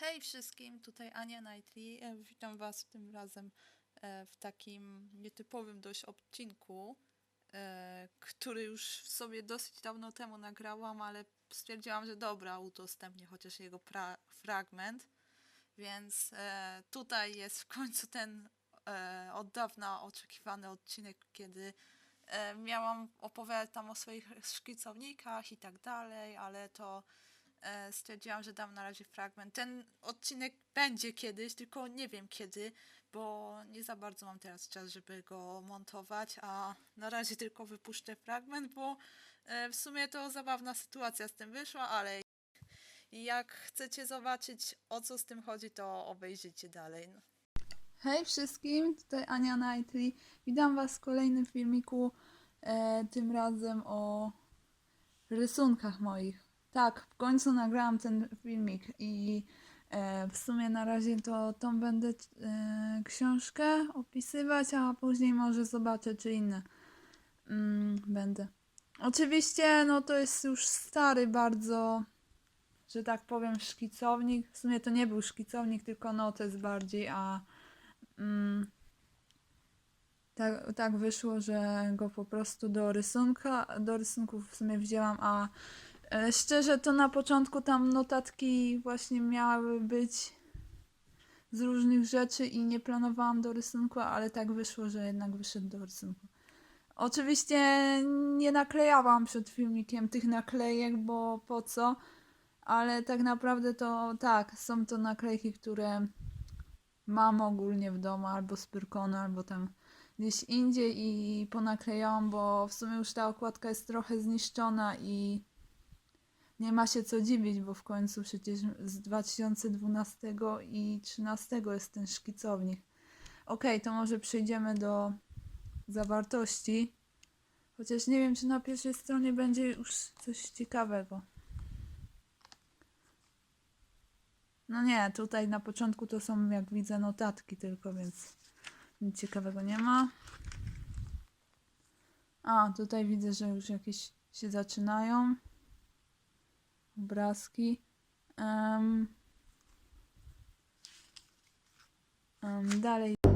Hej wszystkim, tutaj Ania Knightley. E, Witam Was tym razem e, w takim nietypowym dość odcinku, e, który już sobie dosyć dawno temu nagrałam, ale stwierdziłam, że dobra, udostępnię chociaż jego fragment. Więc tutaj jest w końcu ten od dawna oczekiwany odcinek, kiedy miałam opowiadać tam o swoich szkicownikach i tak dalej, ale to stwierdziłam, że dam na razie fragment. Ten odcinek będzie kiedyś, tylko nie wiem kiedy, bo nie za bardzo mam teraz czas, żeby go montować, a na razie tylko wypuszczę fragment, bo e, w sumie to zabawna sytuacja z tym wyszła, ale jak chcecie zobaczyć o co z tym chodzi, to obejrzyjcie dalej. No. Hej wszystkim, tutaj Ania Knightley. Witam Was w kolejnym filmiku, e, tym razem o rysunkach moich. Tak, w końcu nagrałam ten filmik i e, w sumie na razie to tą będę e, książkę opisywać, a później może zobaczę czy inne mm, będę. Oczywiście, no to jest już stary bardzo, że tak powiem, szkicownik. W sumie to nie był szkicownik, tylko notes bardziej, a mm, tak, tak wyszło, że go po prostu do rysunka, do rysunków w sumie wzięłam, a szczerze to na początku tam notatki właśnie miały być z różnych rzeczy i nie planowałam do rysunku, ale tak wyszło, że jednak wyszedł do rysunku. Oczywiście nie naklejałam przed filmikiem tych naklejek, bo po co? Ale tak naprawdę to tak, są to naklejki, które mam ogólnie w domu, albo z Pyrkonu, albo tam gdzieś indziej i ponaklejałam, bo w sumie już ta okładka jest trochę zniszczona i nie ma się co dziwić, bo w końcu przecież z 2012 i 2013 jest ten szkicownik. Okej, to może przejdziemy do zawartości. Chociaż nie wiem, czy na pierwszej stronie będzie już coś ciekawego. No nie, tutaj na początku to są, jak widzę, notatki tylko, więc nic ciekawego nie ma. A, tutaj widzę, że już jakieś się zaczynają. Obrazki. Em, em, dalej.